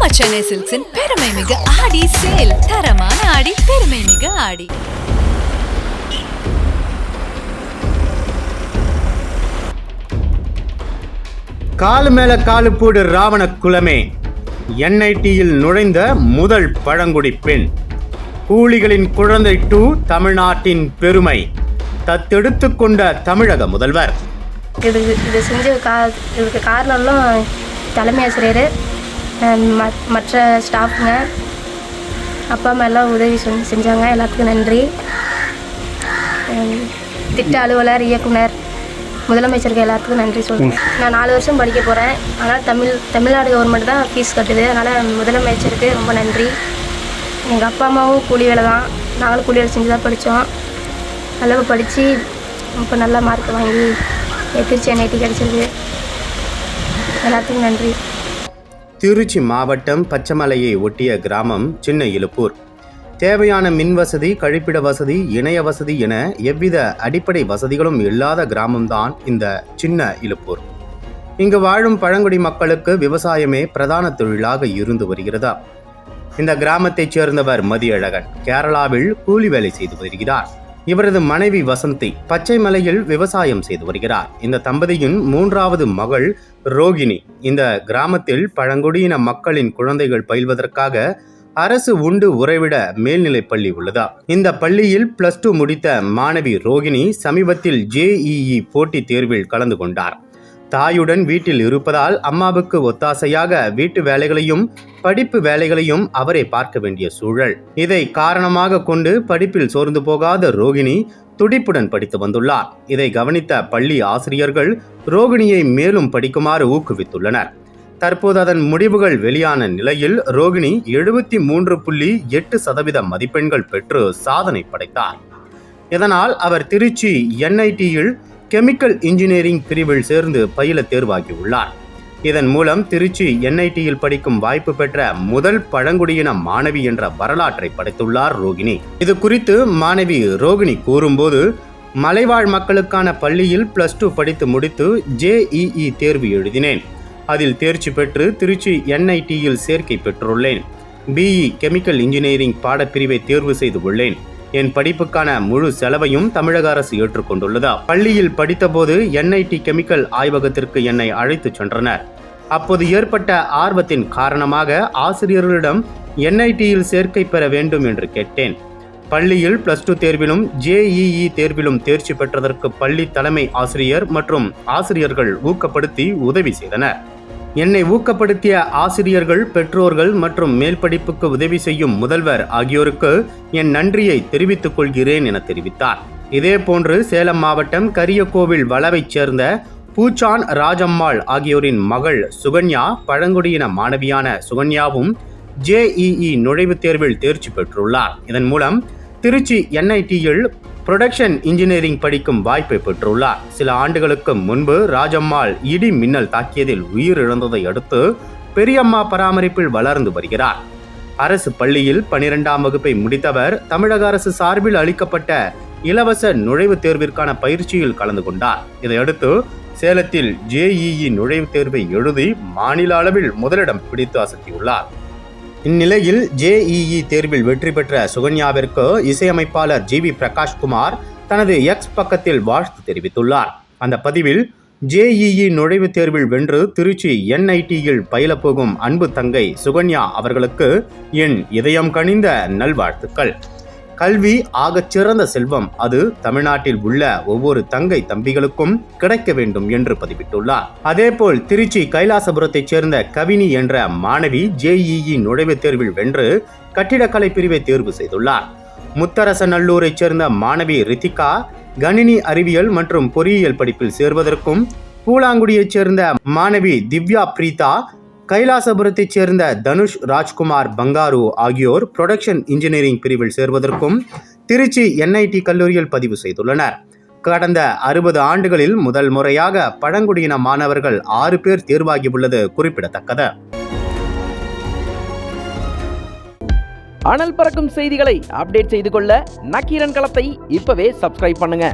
நம்ம சென்னை சில்க்ஸின் பெருமை மிகு ஆடி சேல். தரமான ஆடி பெருமை மிகு ஆடி. காலு மேல காலு போடு ராவண குலமே. என்ஐடியில் நுழைந்த முதல் பழங்குடி பெண். கூலிகளின் குழந்தை டூ தமிழ்நாட்டின் பெருமை. தத்தெடுத்து கொண்ட தமிழக முதல்வர். இது இது செஞ்ச கா இதுக்கு காரணம்லாம் தலைமை ஆசிரியர். மற்ற ஸ்டாஃப்ங்க அப்பா அம்மா எல்லாம் உதவி செஞ்~ செஞ்சாங்க. எல்லாத்துக்கும் நன்றி. திட்ட அலுவலர் இயக்குனர் முதலமைச்சருக்கு எல்லாத்துக்கும் நன்றி சொல்கிறேன் நான் நாலு வருஷம் படிக்க போகிறேன் ஆனால் தமிழ் தமிழ்நாடு கவர்மெண்ட் தான் ஃபீஸ் கட்டுது. அதனால் முதலமைச்சருக்கு ரொம்ப நன்றி. எங்கள் அப்பா அம்மாவும் கூலி வேலை தான். நாங்களும் கூலி வேலை செஞ்சு தான் படித்தோம் நல்லா படித்து இப்போ நல்ல மார்க் வாங்கி திருச்சி என்ஐடி கிடச்சிருக்கு. எல்லாத்துக்கும் நன்றி. திருச்சி மாவட்டம் பச்சமலையை ஒட்டிய கிராமம் சின்ன இலுப்பூர் தேவையான மின் வசதி கழிப்பிட வசதி இணைய வசதி என எவ்வித அடிப்படை வசதிகளும் இல்லாத கிராமம்தான் இந்த சின்ன இலுப்பூர் இங்கு வாழும் பழங்குடி மக்களுக்கு விவசாயமே பிரதான தொழிலாக இருந்து வருகிறதா? இந்த கிராமத்தைச் சேர்ந்தவர் மதியழகன். கேரளாவில் கூலி வேலை செய்து வருகிறார். இவரது மனைவி வசந்தி பச்சை மலையில் விவசாயம் செய்து வருகிறார். இந்த தம்பதியின் மூன்றாவது மகள் ரோகிணி. இந்த கிராமத்தில் பழங்குடியின மக்களின் குழந்தைகள் பயில்வதற்காக அரசு உண்டு உறைவிட மேல்நிலைப் பள்ளி உள்ளதா. இந்த பள்ளியில் பிளஸ் டூ முடித்த மாணவி ரோகிணி சமீபத்தில் ஜேஇஇ போட்டித் தேர்வில் கலந்து கொண்டார். தாயுடன் வீட்டில் இருப்பதால் அம்மாவுக்கு ஒத்தாசையாக வீட்டு வேலைகளையும் படிப்பு வேலைகளையும் அவரை பார்க்க வேண்டிய சூழல். இதை காரணமாக கொண்டு படிப்பில் சோர்ந்து போகாத ரோகிணி துடிப்புடன் படித்து வந்துள்ளார். இதை கவனித்த பள்ளி ஆசிரியர்கள் ரோகிணியை மேலும் படிக்குமாறு ஊக்குவித்துள்ளனர். தற்போது அதன் முடிவுகள் வெளியான நிலையில் ரோகிணி எழுபத்தி மூன்று புள்ளி எட்டு சதவீத மதிப்பெண்கள் பெற்று சாதனை படைத்தார். இதனால் அவர் திருச்சி என்ஐடியில் கெமிக்கல் இன்ஜினியரிங் பிரிவில் சேர்ந்து பயில தேர்வாகியுள்ளார். இதன் மூலம் திருச்சி என்ஐடியில் படிக்கும் வாய்ப்பு பெற்ற முதல் பழங்குடியின மாணவி என்ற வரலாற்றை படைத்துள்ளார் ரோகிணி. இது குறித்து மாணவி ரோகிணி கூறும்போது மலைவாழ் மக்களுக்கான பள்ளியில் பிளஸ் டூ படித்து முடித்து ஜேஇஇ தேர்வு எழுதினேன். அதில் தேர்ச்சி பெற்று திருச்சி என்ஐடியில் சேர்க்கை பெற்றுள்ளேன். பிஇ கெமிக்கல் இன்ஜினியரிங் பாடப்பிரிவை தேர்வு செய்து உள்ளேன். என் படிப்புக்கான முழு செலவையும் தமிழக அரசு ஏற்றுக்கொண்டுள்ளதா? பள்ளியில் படித்தபோது என்ஐடி கெமிக்கல் ஆய்வகத்திற்கு என்னை அழைத்துச் சென்றனர். அப்போது ஏற்பட்ட ஆர்வத்தின் காரணமாக ஆசிரியர்களிடம் என்ஐடியில் சேர்க்கை பெற வேண்டும் என்று கேட்டேன். பள்ளியில் பிளஸ் டூ தேர்விலும் ஜேஇஇ தேர்விலும் தேர்ச்சி பெற்றதற்கு பள்ளி தலைமை ஆசிரியர் மற்றும் ஆசிரியர்கள் ஊக்கப்படுத்தி உதவி செய்தனர். என்னை ஊக்கப்படுத்திய ஆசிரியர்கள் பெற்றோர்கள் மற்றும் மேல்படிப்புக்கு உதவி செய்யும் முதல்வர் ஆகியோருக்கு என் நன்றியை தெரிவித்துக் கொள்கிறேன் என தெரிவித்தார். இதேபோன்று சேலம் மாவட்டம் கரியக்கோவில் வளவைச் சேர்ந்த பூச்சான் ராஜம்மாள் ஆகியோரின் மகள் சுகன்யா பழங்குடியின மாணவியான சுகன்யாவும் ஜேஇஇ நுழைவுத் தேர்வில் தேர்ச்சி பெற்றுள்ளார். இதன் மூலம் திருச்சி என்ஐடியில் புரொடக்ஷன் இன்ஜினியரிங் படிக்கும் வாய்ப்பை பெற்றுள்ளார். சில ஆண்டுகளுக்கு முன்பு ராஜம்மாள் இடி மின்னல் தாக்கியதில் உயிரிழந்ததை அடுத்து பெரியம்மா பராமரிப்பில் வளர்ந்து வருகிறார். அரசு பள்ளியில் பனிரெண்டாம் வகுப்பை முடித்தவர் தமிழக அரசு சார்பில் அளிக்கப்பட்ட இலவச நுழைவுத் தேர்விற்கான பயிற்சியில் கலந்து கொண்டார். இதையடுத்து சேலத்தில் ஜேஇஇ நுழைவுத் தேர்வை எழுதி மாநில அளவில் முதலிடம் பிடித்து அசத்தியுள்ளார். இந்நிலையில் ஜேஇஇ தேர்வில் வெற்றி பெற்ற சுகன்யாவிற்கு இசையமைப்பாளர் ஜி வி பிரகாஷ்குமார் தனது எக்ஸ் பக்கத்தில் வாழ்த்து தெரிவித்துள்ளார். அந்த பதிவில் ஜேஇஇ நுழைவுத் தேர்வில் வென்று திருச்சி என்ஐடியில் பயிலப்போகும் அன்பு தங்கை சுகன்யா அவர்களுக்கு என் இதயம் கனிந்த நல்வாழ்த்துக்கள். கல்வி ஆகச் சிறந்த செல்வம். அது தமிழ்நாட்டில் உள்ள ஒவ்வொரு தங்கை தம்பிகளுக்கும் கிடைக்க வேண்டும் என்று பதிவிட்டுள்ளார். அதேபோல் திருச்சி கைலாசபுரத்தைச் சேர்ந்த கவினி என்ற மாணவி ஜேஇஇ நுழைவுத் தேர்வில் வென்று கட்டிடக்கலை பிரிவை தேர்வு செய்துள்ளார். முத்தரசநல்லூரைச் சேர்ந்த மாணவி ரித்திகா கணினி அறிவியல் மற்றும் பொறியியல் படிப்பில் சேர்வதற்கும் பூலாங்குடியைச் சேர்ந்த மாணவி திவ்யா பிரீதா கைலாசபுரத்தைச் சேர்ந்த தனுஷ் ராஜ்குமார் பங்காரு ஆகியோர் புரொடக்ஷன் இன்ஜினியரிங் பிரிவில் சேர்வதற்கும் திருச்சி என்ஐடி கல்லூரியில் பதிவு செய்துள்ளனர். கடந்த அறுபது ஆண்டுகளில் முதல் முறையாக பழங்குடியின மாணவர்கள் ஆறு பேர் தேர்வாகியுள்ளது குறிப்பிடத்தக்கது. அனல் பறக்கும் செய்திகளை அப்டேட் செய்து கொள்ள நக்கீரன் களத்தை இப்பவே சப்ஸ்கிரைப் பண்ணுங்க.